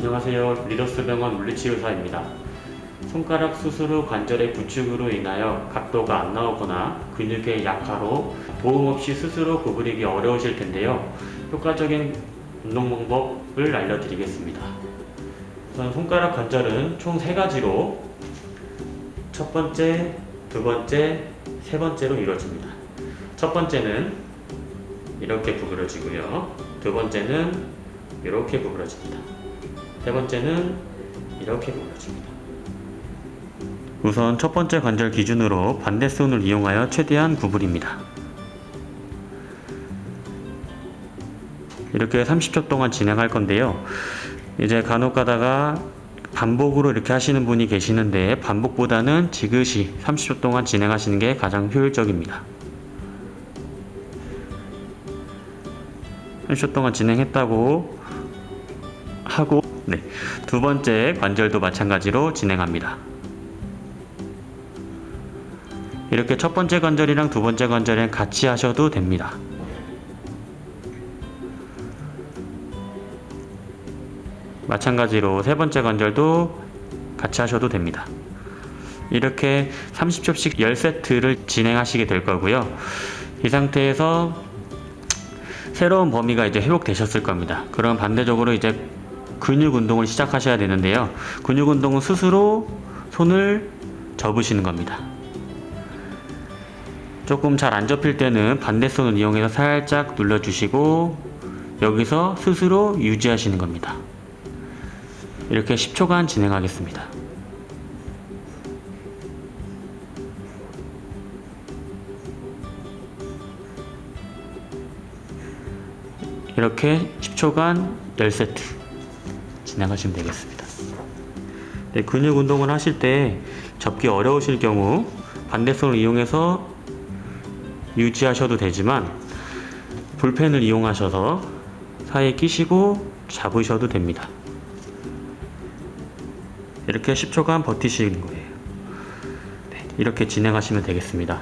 안녕하세요. 리더스병원 물리치료사입니다. 손가락 수술 후 관절의 부축으로 인하여 각도가 안 나오거나 근육의 약화로 도움 없이 스스로 구부리기 어려우실 텐데요. 효과적인 운동 방법을 알려드리겠습니다. 우선 손가락 관절은 총세 가지로 첫 번째, 두 번째, 세 번째로 이루어집니다. 첫 번째는 이렇게 구부러지고요. 두 번째는 이렇게 구부러집니다. 세 번째는 이렇게 구부러집니다. 우선 첫 번째 관절 기준으로 반대손을 이용하여 최대한 구부립니다. 이렇게 30초 동안 진행할 건데요. 이제 간혹 가다가 반복으로 이렇게 하시는 분이 계시는데 반복보다는 지그시 30초 동안 진행하시는 게 가장 효율적입니다. 30초 동안 진행했다고 하고 네. 두 번째 관절도 마찬가지로 진행합니다. 이렇게 첫 번째 관절이랑 두 번째 관절이랑 같이 하셔도 됩니다. 마찬가지로 세 번째 관절도 같이 하셔도 됩니다. 이렇게 30초씩 10세트를 진행하시게 될 거고요. 이 상태에서 새로운 범위가 이제 회복되셨을 겁니다. 그럼 반대적으로 이제 근육 운동을 시작하셔야 되는데요. 근육 운동은 스스로 손을 접으시는 겁니다. 조금 잘 안 접힐 때는 반대손을 이용해서 살짝 눌러주시고 여기서 스스로 유지하시는 겁니다. 이렇게 10초간 진행하겠습니다. 이렇게 10초간 10세트 진행하시면 되겠습니다. 네, 근육 운동을 하실 때 접기 어려우실 경우 반대손을 이용해서 유지하셔도 되지만 볼펜을 이용하셔서 사이에 끼시고 잡으셔도 됩니다. 이렇게 10초간 버티시는 거예요. 네, 이렇게 진행하시면 되겠습니다.